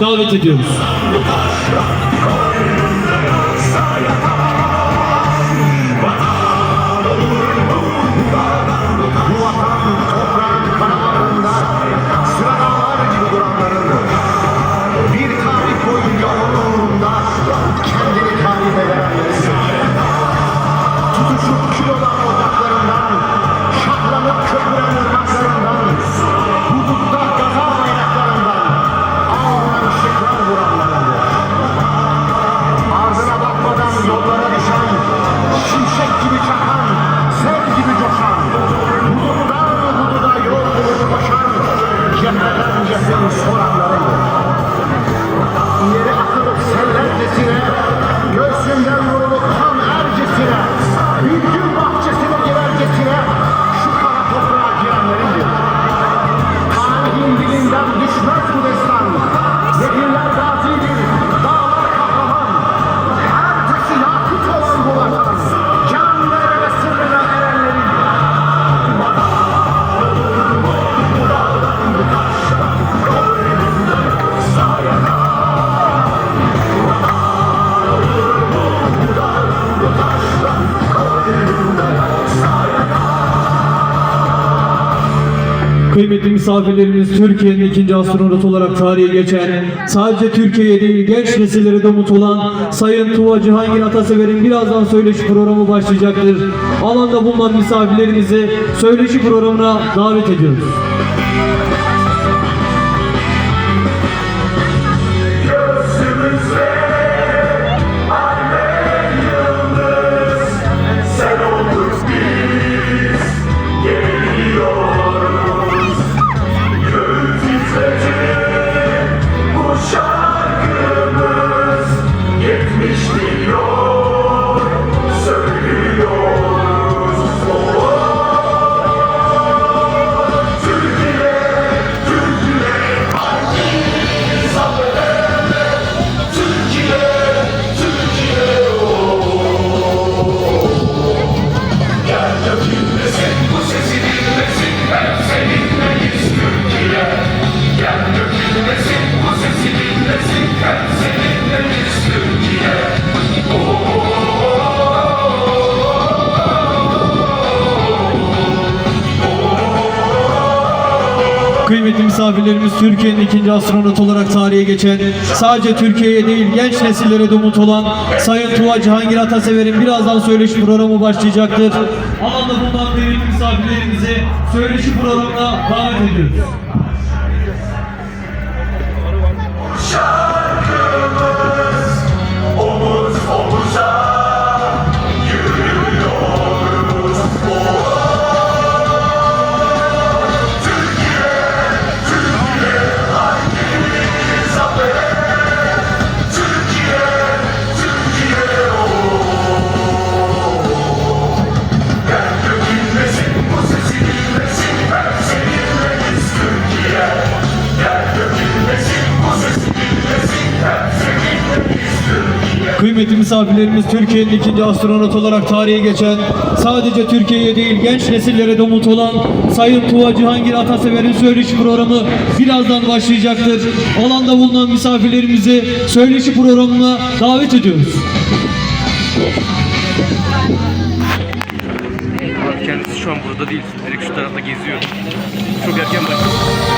Davet ediyoruz. Kıymetli misafirlerimiz Türkiye'nin ikinci astronotu olarak tarihe geçen, sadece Türkiye'ye değil genç nesillere de umut olan Sayın Tuva Cihangir Atasever'in birazdan söyleşi programı başlayacaktır. Alanda bulunan misafirlerimizi söyleşi programına davet ediyoruz. Kıymetli misafirlerimiz Türkiye'nin ikinci astronotu olarak tarihe geçen, sadece Türkiye'ye değil genç nesillere de umut olan Sayın Tuva Cihangir Atasever'in birazdan söyleşi programı başlayacaktır. Alanda bulunan kıymetli misafirlerimizi söyleşi programına davet ediyoruz. Kıymetli misafirlerimiz Türkiye'nin ikinci astronotu olarak tarihe geçen, sadece Türkiye'ye değil genç nesillere de umut olan Sayın Tuva Cihangir Atasever'in söyleşi programı birazdan başlayacaktır. Alanda bulunan misafirlerimizi söyleşi programına davet ediyoruz. Kendisi şu an burada değil. Direkt şu tarafta geziyor. Çok erken başladı.